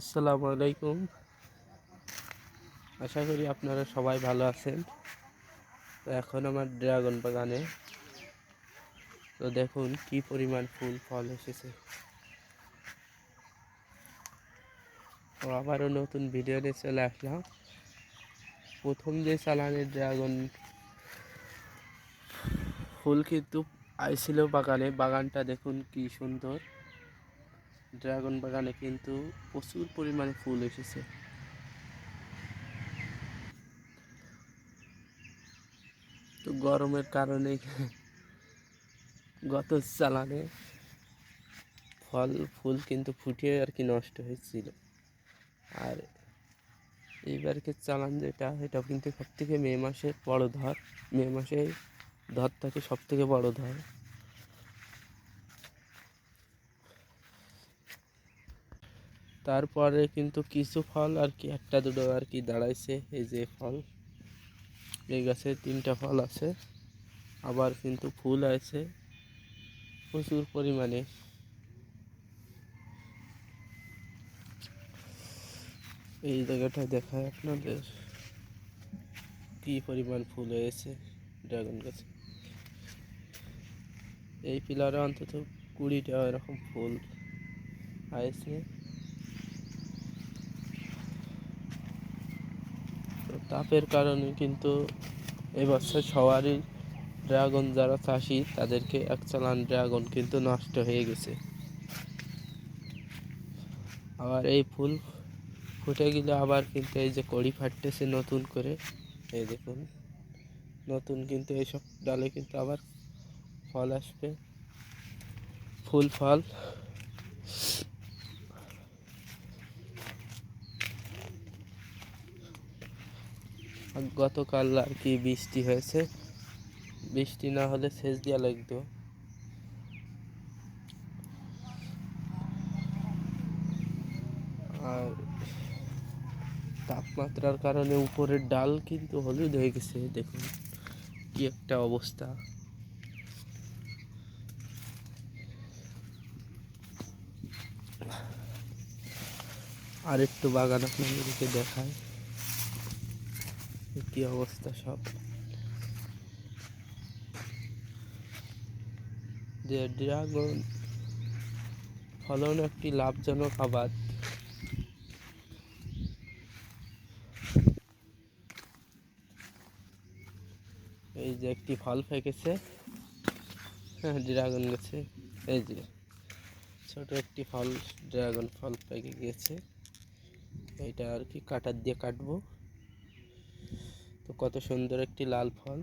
আসসালামু আলাইকুম। আশা করি আপনারা সবাই ভালো আছেন। তো এখন আমার ড্রাগন বাগানে। তো দেখুন কি পরিমাণ ফুল, ফল এসেছে। তো আবারও নতুন ভিডিও নিয়ে চলে আসলাম। প্রথম যে চালানের ড্রাগন ফুল কিন্তু আইছিল বাগানে। বাগানটা দেখুন কি সুন্দর। ড্রাগন বাগানে কিন্তু প্রচুর পরিমাণে ফুল এসেছে। তো গরমের কারণে গত চালানে ফল, ফুল কিন্তু ফুটিয়ে আর কি নষ্ট হয়েছিল। আর এইবারকে চালান যেটা এটা কিন্তু সব থেকে মে মাসের বড় ধর। মে মাসে ধর থাকে সব থেকে বড় ধর। তারপরে কিন্তু কিছু ফল আর কি, একটা দুটো আর কি দাঁড়াইছে, এই যে ফল। এই গাছে তিনটা ফল আছে, আবার কিন্তু ফুল আছে, প্রচুর পরিমাণে। এই জায়গাটা দেখায় আপনাদের কি পরিমাণ ফুল হয়েছে ড্রাগন গাছে। এই পিলারে অন্তত কুড়িটা এরকম ফুল হয়েছে। তাপের কারণে কিন্তু এবছর সবারই ড্রাগন যারা চাষি, তাদেরকে এক চালান ড্রাগন কিন্তু নষ্ট হয়ে গেছে। আবার এই ফুল ফুটে গেলে আবার কিন্তু এই যে কড়ি ফাটতেছে নতুন করে, এই দেখুন। নতুন কিন্তু এইসব ডালে কিন্তু আবার ফল আসবে। ফুল ফল। গতকাল আর কি বৃষ্টি হয়েছে। বৃষ্টি না হলে সেচ দেওয়া লাগতো। আর তাপমাত্রার কারণে উপরের ডাল কিন্তু হলুদ হয়ে গেছে, দেখুন কি একটা অবস্থা। আর একটু বাগান আপনাদেরকে দেখায় কি অবস্থা সব? যে ড্রাগন ফলন একটি লাভজনক আবাদ। এই যে একটি ফল ফেকেছে। হ্যাঁ ড্রাগন গেছে। এই যে, ছোট একটি ফল, ড্রাগন ফল পেকে গিয়েছে। এইটা আর কি কাটার দিয়ে কাটবো। তো কত সুন্দর একটি লাল ফল।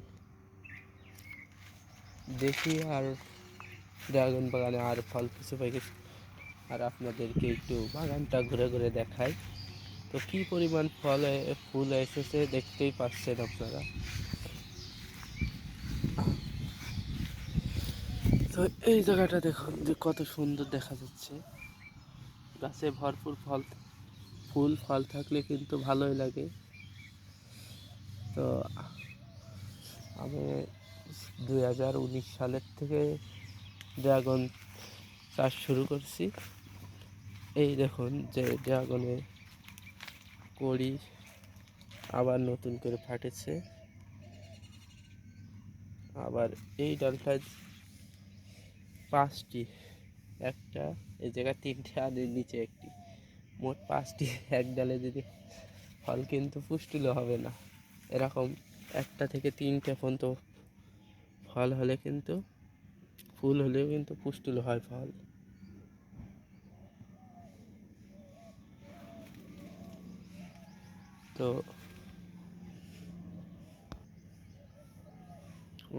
দেখি আর ড্রাগন বাগানে আর ফল কিছু পাই আর আপনাদেরকে একটু বাগানটা ঘুরে ঘুরে দেখাই। তো কি পরিমাণ ফল ফুল এসেছে দেখতেই পাচ্ছেন আপনারা। তো এই জায়গাটা দেখুন যে কত সুন্দর দেখা যাচ্ছে। গাছে ভরপুর ফল ফুল, ফল থাকলে কিন্তু ভালোই লাগে। তো আমি দুই হাজার উনিশ সালের থেকে ড্রাগন চাষ শুরু করছি। এই দেখুন যে ড্রাগনে কড়ি আবার নতুন করে ফাটেছে। আবার এই ডালটায় পাঁচটি, একটা, এই জায়গায় তিনটে আর নিচে একটি। মোট পাঁচটি, এক ডালে যদি ফল কিন্তু পুষ্টিলো হবে না। এরকম একটা থেকে তিনটে পর্যন্ত ফল হলে কিন্তু, ফুল হলেও কিন্তু পুষ্টিলো হয় ফল। তো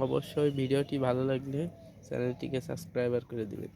অবশ্যই ভিডিওটি ভালো লাগলে চ্যানেলটিকে সাবস্ক্রাইবার করে দেবেন।